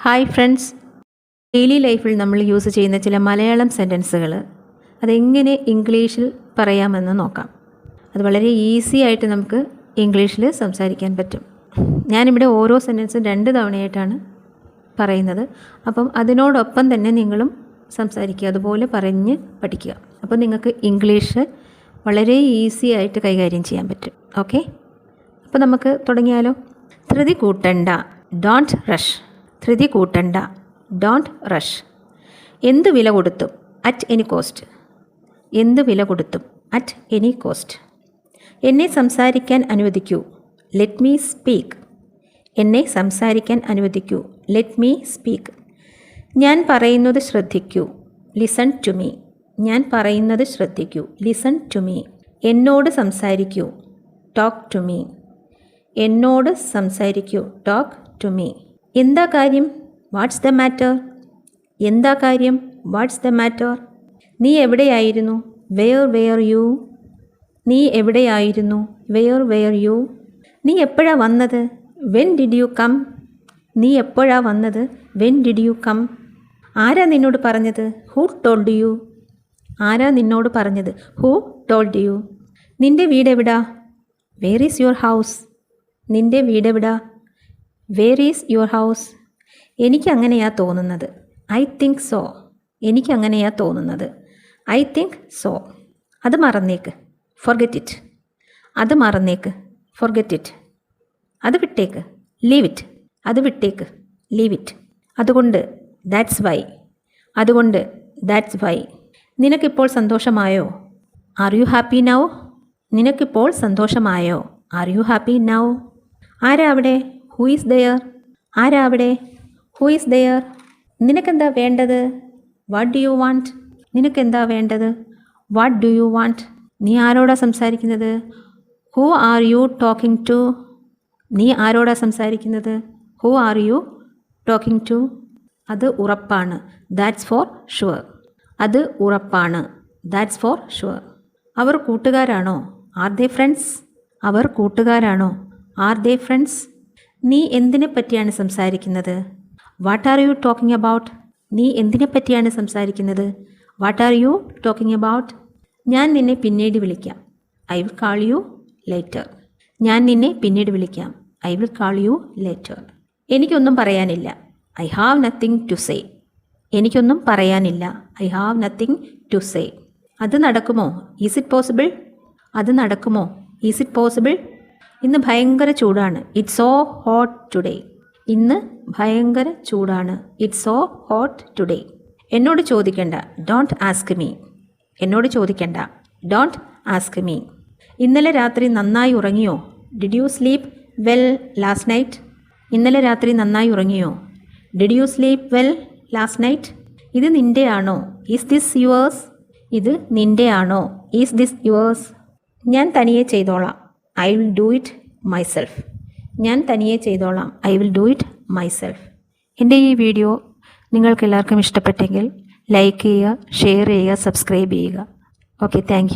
Hi friends daily ലൈഫിൽ നമ്മൾ use ചെയ്യുന്ന ചില മലയാളം സെന്റൻസുകൾ അതെങ്ങനെ ഇംഗ്ലീഷിൽ പറയാമെന്ന് നോക്കാം. അത് വളരെ ഈസി ആയിട്ട് നമുക്ക് ഇംഗ്ലീഷിൽ സംസാരിക്കാൻ പറ്റും. ഞാനിവിടെ ഓരോ സെന്റൻസും രണ്ട് തവണയായിട്ടാണ് പറയുന്നത്. അപ്പം അതിനോടൊപ്പം തന്നെ നിങ്ങളും സംസാരിക്കുക. അതുപോലെ പറഞ്ഞ് പഠിക്കുക. അപ്പോൾ നിങ്ങൾക്ക് ഇംഗ്ലീഷ് വളരെ ഈസി ആയിട്ട് കൈകാര്യം ചെയ്യാൻ പറ്റും. ഓക്കെ അപ്പോൾ നമുക്ക് തുടങ്ങിയാലോ? ധൃതി കൂട്ടണ്ട. ഡോണ്ട് റഷ് ധൃതി കൂട്ടണ്ട. ഡോണ്ട് റഷ് എന്ത് വില കൊടുത്തും? അറ്റ് എനി കോസ്റ്റ് എന്ത് വില കൊടുത്തും? അറ്റ് എനി കോസ്റ്റ് എന്നെ സംസാരിക്കാൻ അനുവദിക്കൂ. ലെറ്റ് മീ സ്പീക്ക് എന്നെ സംസാരിക്കാൻ അനുവദിക്കൂ. ലെറ്റ് മീ സ്പീക്ക് ഞാൻ പറയുന്നത് ശ്രദ്ധിക്കൂ. ലിസൺ ടു മീ ഞാൻ പറയുന്നത് ശ്രദ്ധിക്കൂ. ലിസൺ ടു മീ എന്നോട് സംസാരിക്കൂ. ടോക്ക് ടു മീ എന്നോട് സംസാരിക്കൂ. ടോക്ക് ടു മീ എന്താ കാര്യം? വാട്ട്സ് ദ മാറ്റർ എന്താ കാര്യം? വാട്ട്സ് ദ മാറ്റർ നീ എവിടെയായിരുന്നു? വെയർ വെയർ യു നീ എവിടെയായിരുന്നു? വെയർ വെയർ യു നീ എപ്പോഴാ വന്നത്? വെൻ ഡിഡ് യു കം നീ എപ്പോഴാ വന്നത്? വെൻ ഡിഡ് യു കം ആരാ നിന്നോട് പറഞ്ഞത്? ഹൂ ടോൾഡ് യു ആരാ നിന്നോട് പറഞ്ഞത്? ഹൂ ടോൾഡ് യു നിന്റെ വീടെവിടാ? വേർ ഈസ് യുവർ ഹൗസ് നിന്റെ വീടെവിടാ? വേർ ഈസ് യുവർ ഹൗസ് എനിക്കങ്ങനെയാ തോന്നുന്നത്. ഐ തിങ്ക് സോ എനിക്കങ്ങനെയാ തോന്നുന്നത്. ഐ തിങ്ക് സോ അത് മറന്നേക്ക്. ഫൊർഗെറ്റ് ഇറ്റ് അത് മറന്നേക്ക്. ഫൊർഗെറ്റ് ഇറ്റ് അത് വിട്ടേക്ക്. ലീവ് ഇറ്റ് അത് വിട്ടേക്ക്. ലീവ് ഇറ്റ് അതുകൊണ്ട് ദാറ്റ്സ് വൈ അതുകൊണ്ട് ദാറ്റ്സ് വൈ നിനക്കിപ്പോൾ സന്തോഷമായോ? ആർ യു ഹാപ്പി നൗ നിനക്കിപ്പോൾ സന്തോഷമായോ? ആർ യു ഹാപ്പി നൗ ആരാ അവിടെ? ഹൂ ഈസ് ദയർ ആരാ അവിടെ? ഹൂ ഈസ് ദയർ നിനക്കെന്താ വേണ്ടത്? വാട്ട് ഡു യു വാണ്ട് നിനക്കെന്താ വേണ്ടത്? വാട്ട് ഡു യു വാണ്ട് നീ ആരോടാ സംസാരിക്കുന്നത്? Who are you talking to നീ ആരോടാ സംസാരിക്കുന്നത്? Who are you talking to അത് ഉറപ്പാണ്. ദാറ്റ്സ് ഫോർ ഷുവർ അത് ഉറപ്പാണ്. ദാറ്റ്സ് ഫോർ ഷുവർ അവർ കൂട്ടുകാരാണോ? ആർ ദേ ഫ്രണ്ട്സ് അവർ കൂട്ടുകാരാണോ? ആർ ദേ ഫ്രണ്ട്സ് നീ എന്തിനെ പറ്റിയാണ് സംസാരിക്കുന്നത്? What are you talking about നീ എന്തിനെ പറ്റിയാണ് സംസാരിക്കുന്നത്? What are you talking about ഞാൻ നിന്നെ പിന്നീട് വിളിക്കാം. I will call you later ഞാൻ നിന്നെ പിന്നീട് വിളിക്കാം. I will call you later എനിക്കൊന്നും പറയാനില്ല. I have nothing to say എനിക്കൊന്നും പറയാനില്ല. I have nothing to say അത് നടക്കുമോ? ഈസ് ഇറ്റ് പോസിബിൾ അത് നടക്കുമോ? ഈസ് ഇറ്റ് പോസിബിൾ ഇന്ന് ഭയങ്കര ചൂടാണ്. ഇറ്റ്സ് സോ ഹോട്ട് ടുഡേ ഇന്ന് ഭയങ്കര ചൂടാണ്. ഇറ്റ്സ് സോ ഹോട്ട് ടുഡേ എന്നോട് ചോദിക്കണ്ട. ഡോണ്ട് ആസ്ക് മീ എന്നോട് ചോദിക്കണ്ട. ഡോണ്ട് ആസ്ക് മീ ഇന്നലെ രാത്രി നന്നായി ഉറങ്ങിയോ? Did you sleep well last night ഇന്നലെ രാത്രി നന്നായി ഉറങ്ങിയോ? Did you sleep well last night ഇത് നിന്റെ ആണോ? ഈസ് ദിസ് യുവേഴ്സ് ഇത് നിന്റെ ആണോ? ഈസ് ദിസ് യുവേഴ്സ് ഞാൻ തനിയെ ചെയ്തോളാം. I will do it myself ഞാൻ തനിയെ ചെയ്തോളാം. I will do it myself എന്റെ ഈ വീഡിയോ നിങ്ങൾക്ക് എല്ലാവർക്കും ഇഷ്ടപ്പെട്ടെങ്കിൽ ലൈക്ക് ചെയ്യുക ഷെയർ ചെയ്യുക സബ്സ്ക്രൈബ് ചെയ്യുക. Okay thank